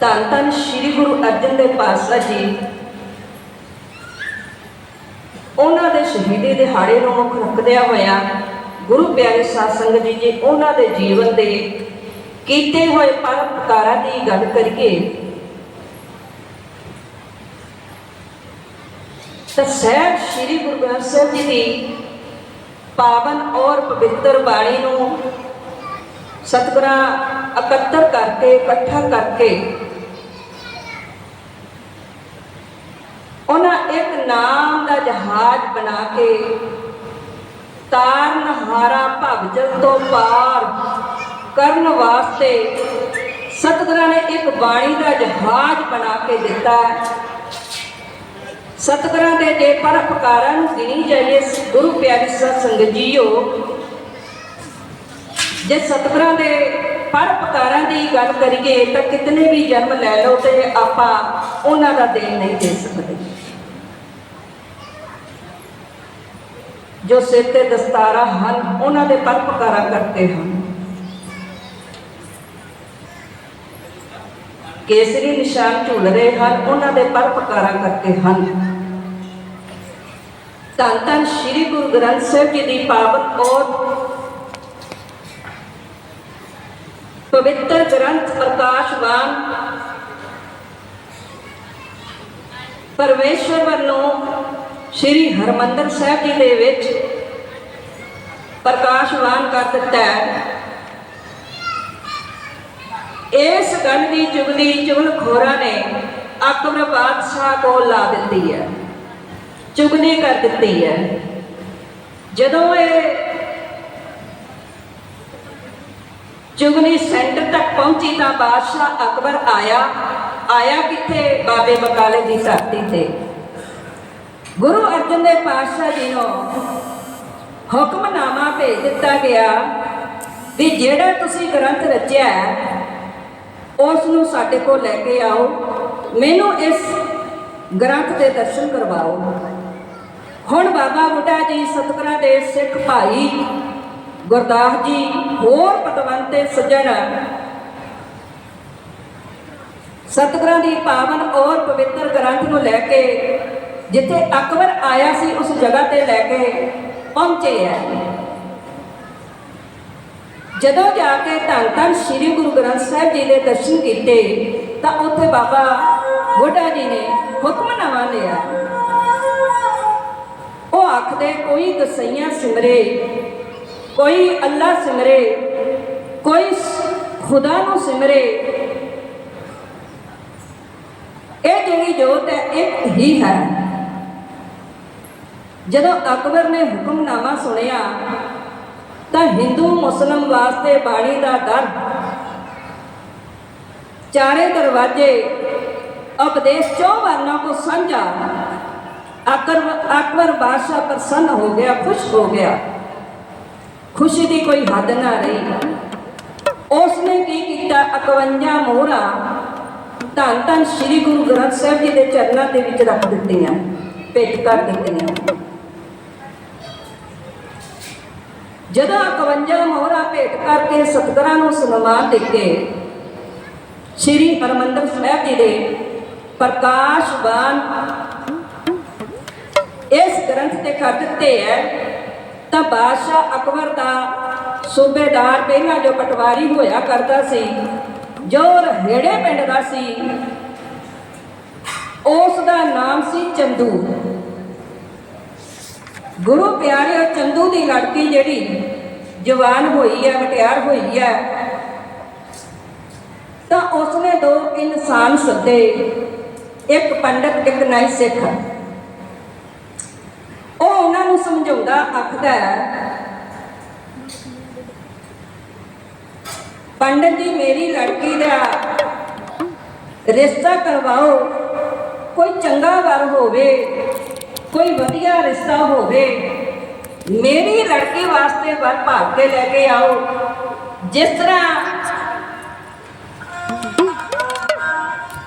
ਧੰਨ ਧੰਨ ਸ੍ਰੀ ਗੁਰੂ ਅਰਜਨ ਦੇਵ ਪਾਤਸ਼ਾਹ ਜੀ। ਉਹਨਾਂ ਦੇ ਸ਼ਹੀਦੀ ਦਿਹਾੜੇ ਨੂੰ ਮੁੱਖ ਰੱਖਦਿਆਂ ਹੋਇਆ ਗੁਰੂ ਪਿਆਰੇ ਸਾਧ ਸੰਗਤ ਜੀ ਜੇ ਉਹਨਾਂ ਦੇ ਜੀਵਨ ਦੇ ਕੀਤੇ ਹੋਏ ਪਰਪਕਾਰਾਂ ਦੀ ਗੱਲ ਕਰੀਏ। ਤਾਂ ਸਹਿਬ ਸ੍ਰੀ ਗੁਰੂ ਗ੍ਰੰਥ ਸਾਹਿਬ ਜੀ ਦੀ ਪਾਵਨ ਔਰ ਪਵਿੱਤਰ ਬਾਣੀ ਨੂੰ ਸਤਿਗੁਰਾਂ ਇਕੱਤਰ ਕਰਕੇ, ਇਕੱਠਾ ਕਰਕੇ ਉਹਨਾਂ ਇੱਕ ਨਾਮ ਦਾ ਜਹਾਜ਼ ਬਣਾ ਕੇ ਤਾਰਨ ਹਾਰਾ ਭਵਜਲ ਤੋਂ ਪਾਰ ਕਰਨ ਵਾਸਤੇ ਸਤਿਗੁਰਾਂ ਨੇ ਇੱਕ ਬਾਣੀ ਦਾ ਜਹਾਜ਼ ਬਣਾ ਕੇ ਦਿੱਤਾ ਸਤਿਗੁਰਾਂ ਦੇ ਜੇ ਪਰਪਕਾਰਾਂ ਨੂੰ ਗਿਣੀ ਜਾਈਏ, ਗੁਰੂ ਪਿਆਰੀ ਸਾਧ ਸੰਗਤ ਜੀਓ, ਜੇ ਸਤਿਗੁਰਾਂ ਦੇ ਪਰਪਕਾਰਾਂ ਦੀ ਗੱਲ ਕਰੀਏ ਤਾਂ ਕਿਤਨੇ ਵੀ ਜਨਮ ਲੈ ਲਓ ਤੇ ਆਪਾਂ ਉਹਨਾਂ ਦਾ ਦੇਣ ਨਹੀਂ ਦੇ ਸਕਦੇ। ਜੋ ਸਿਰ ਤੇ ਦਸਤਾਰਾ ਹਨ, ਉਹਨਾਂ ਦੇ ਪਰਪਕਾਰਾਂ ਕਰਕੇ ਹਨ। ਕੇਸਰੀ ਨਿਸ਼ਾਨ ਝੂਲ ਰਹੇ ਹਨ, ਉਹਨਾਂ ਦੇ ਪਰਪਕਾਰਾਂ ਕਰਕੇ ਹਨ। ਧੰਨ ਧੰਨ ਸ੍ਰੀ ਗੁਰੂ ਗ੍ਰੰਥ ਸਾਹਿਬ ਜੀ ਦੀ ਪਾਵਨ ਔਰ ਪਵਿੱਤਰ ਗ੍ਰੰਥ ਪ੍ਰਕਾਸ਼ਵਾਨ ਪਰਮੇਸ਼ਵਰ ਵੱਲੋਂ ਸ੍ਰੀ ਹਰਮੰਦਰ ਸਾਹਿਬ ਜੀ ਦੇ ਵਿੱਚ ਪ੍ਰਕਾਸ਼ਵਾਨ ਕਰ ਦਿੱਤਾ ਹੈ। ਇਸ ਗੱਲ ਦੀ ਚੁਗਲੀ ਚੁਗਲਖੋਰਾਂ ਨੇ ਅਕਬਰ ਬਾਦਸ਼ਾਹ ਕੋਲ ਲਾ ਦਿੱਤੀ ਹੈ। ਚੁਗਲੀ ਕਰ ਦਿੱਤੀ ਹੈ। ਜਦੋਂ ਇਹ ਚੁਗਲੀ ਸੈਂਟਰ ਤੱਕ ਪਹੁੰਚੀ ਤਾਂ ਬਾਦਸ਼ਾਹ ਅਕਬਰ ਆਇਆ ਆਇਆ ਕਿੱਥੇ? ਬਾਬੇ ਬਕਾਲੇ ਦੀ ਧਰਤੀ ਤੇ। ਗੁਰੂ ਅਰਜਨ ਦੇਵ ਪਾਤਸ਼ਾਹ ਜੀ ਨੂੰ ਹੁਕਮਨਾਮਾ ਭੇਜ ਦਿੱਤਾ ਗਿਆ ਵੀ ਜਿਹੜਾ ਤੁਸੀਂ ਗ੍ਰੰਥ ਰਚਿਆ ਉਸ ਨੂੰ ਸਾਡੇ ਕੋਲ ਲੈ ਕੇ ਆਓ, ਮੈਨੂੰ ਇਸ ਗ੍ਰੰਥ ਦੇ ਦਰਸ਼ਨ ਕਰਵਾਓ। ਹੁਣ ਬਾਬਾ ਬੁੱਢਾ ਜੀ, ਸਤਿਗੁਰਾਂ ਦੇ ਸਿੱਖ ਭਾਈ ਗੁਰਦਾਸ ਜੀ, ਹੋਰ ਪਤਵੰਤੇ ਸੱਜਣ ਸਤਿਗੁਰਾਂ ਦੀ ਪਾਵਨ ਔਰ ਪਵਿੱਤਰ ਗ੍ਰੰਥ ਨੂੰ ਲੈ ਕੇ ਜਿੱਥੇ ਅਕਬਰ ਆਇਆ ਸੀ, ਉਸ ਜਗ੍ਹਾ ਤੇ ਲੈ ਕੇ ਪਹੁੰਚੇ ਹੈ ਜਦੋਂ ਜਾ ਕੇ ਧੰਨ ਧੰਨ ਸ੍ਰੀ ਗੁਰੂ ਗ੍ਰੰਥ ਸਾਹਿਬ ਜੀ ਦੇ ਦਰਸ਼ਨ ਕੀਤੇ, ਤਾਂ ਉੱਥੇ ਬਾਬਾ ਬੁੱਢਾ ਜੀ ਨੇ ਹੁਕਮਨਾਮਾ ਲਿਆ। ਉਹ ਆਖਦੇ, ਕੋਈ ਦਸਈਆਂ ਸਿਮਰੇ, ਕੋਈ ਅੱਲਾ ਸਿਮਰੇ, ਕੋਈ ਖੁਦਾ ਨੂੰ ਸਿਮਰੇ। ਇਹ ਜਿਹੜੀ ਜੋਤ ਹੈ, ਇੱਕ ਹੀ ਹੈ। ਜਦੋਂ ਅਕਬਰ ਨੇ ਹੁਕਮਨਾਮਾ ਸੁਣਿਆ ਤਾਂ ਹਿੰਦੂ ਮੁਸਲਮ ਵਾਸਤੇ ਬਾਣੀ ਦਾ ਦਰ ਚਾਰੇ ਦਰਵਾਜ਼ੇ ਉਪਦੇਸ਼ ਚੋਂ ਵਰਨਾ ਕੋ ਸਮਝਾ ਅਕਬਰ ਅਕਬਰ ਬਾਦਸ਼ਾਹ ਪ੍ਰਸੰਨ ਹੋ ਗਿਆ, ਖੁਸ਼ ਹੋ ਗਿਆ। ਖੁਸ਼ੀ ਦੀ ਕੋਈ ਹੱਦ ਨਾ ਰਹੀ। ਉਸਨੇ ਕੀ ਕੀਤਾ? 51 ਮੋਹਰਾ ਧੰਨ ਧੰਨ ਸ੍ਰੀ ਗੁਰੂ ਗ੍ਰੰਥ ਸਾਹਿਬ ਜੀ ਦੇ ਚਰਨਾਂ ਦੇ ਵਿੱਚ ਰੱਖ ਦਿੱਤੀਆਂ, ਭੇਟ ਕਰ ਦਿੱਤੀਆਂ। ਜਦੋਂ 51 ਮੋਹਰਾਂ ਭੇਟ ਕਰਕੇ ਸਤਿਗੁਰਾਂ ਨੂੰ ਸਨਮਾਨ ਦਿੱਤੇ, ਸ੍ਰੀ ਹਰਮੰਦਰ ਸਾਹਿਬ ਜੀ ਦੇ ਪ੍ਰਕਾਸ਼ਵਾਨ ਇਸ ਗ੍ਰੰਥ ਤੇ ਕਰ ਦਿੱਤੇ ਹੈ ਤਾਂ ਬਾਦਸ਼ਾਹ ਅਕਬਰ ਦਾ ਸੂਬੇਦਾਰ ਪਹਿਲਾਂ ਜੋ ਪਟਵਾਰੀ ਹੋਇਆ ਕਰਦਾ ਸੀ, ਜੋ ਰਹੇੜੇ ਪਿੰਡ ਦਾ ਸੀ, ਉਸ ਦਾ ਨਾਮ ਸੀ ਚੰਦੂ। ਗੁਰੂ ਪਿਆਰੇ ਚੰਦੂ ਦੀ ਲੜਕੀ ਜਿਹੜੀ ਜਵਾਨ ਹੋਈ ਹੈ, ਮਟਿਆਰ ਹੋਈ ਹੈ, ਤਾਂ ਉਸਨੇ ਦੋ ਇਨਸਾਨ ਸੱਦੇ, ਇੱਕ ਪੰਡਤ, ਇੱਕ ਨਾਈ ਸਿੱਖ। ਉਹ ਉਹਨਾਂ ਨੂੰ ਸਮਝਾਉਂਦਾ, ਆਖਦਾ ਹੈ, ਪੰਡਤ ਜੀ, ਮੇਰੀ ਲੜਕੀ ਦਾ ਰਿਸ਼ਤਾ ਕਰਵਾਓ, ਕੋਈ ਚੰਗਾ ਵਰ ਹੋਵੇ ਕੋਈ ਵਧੀਆ ਰਿਸ਼ਤਾ ਹੋਵੇ, ਮੇਰੀ ਲੜਕੀ ਵਾਸਤੇ ਵਰ ਭਾਗ ਕੇ ਲੈ ਕੇ ਆਓ। ਜਿਸ ਤਰ੍ਹਾਂ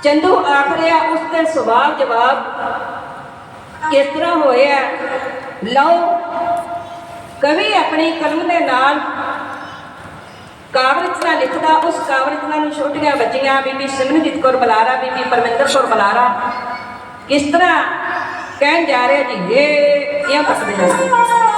ਚੰਦੂ ਆਖ ਰਿਹਾ, ਉਸ ਤੇ ਸਵਾਲ ਜਵਾਬ ਕਿਸ ਤਰ੍ਹਾਂ ਹੋਇਆ? ਲਓ, ਕਵੀ ਆਪਣੀ ਕਲਮ ਦੇ ਨਾਲ ਕਾਵਿ ਰਚਨਾ ਲਿਖਦਾ, ਉਸ ਕਾਵੜ ਦੀਆਂ ਨੂੰ ਛੋਟੀਆਂ ਬੱਚੀਆਂ, ਬੀਬੀ ਸਿਮਰਨਜੀਤ ਕੌਰ ਬਲਾਰਾ, ਬੀਬੀ ਪਰਮਿੰਦਰ ਕੌਰ ਬਲਾਰਾ। ਕਿਸ ਤਰ੍ਹਾਂ ਕਹਿਣ ਜਾ ਰਿਹਾ ਜੀ ਇਹ ਇਹ ਤੱਕਦੇ ਆ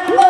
Atma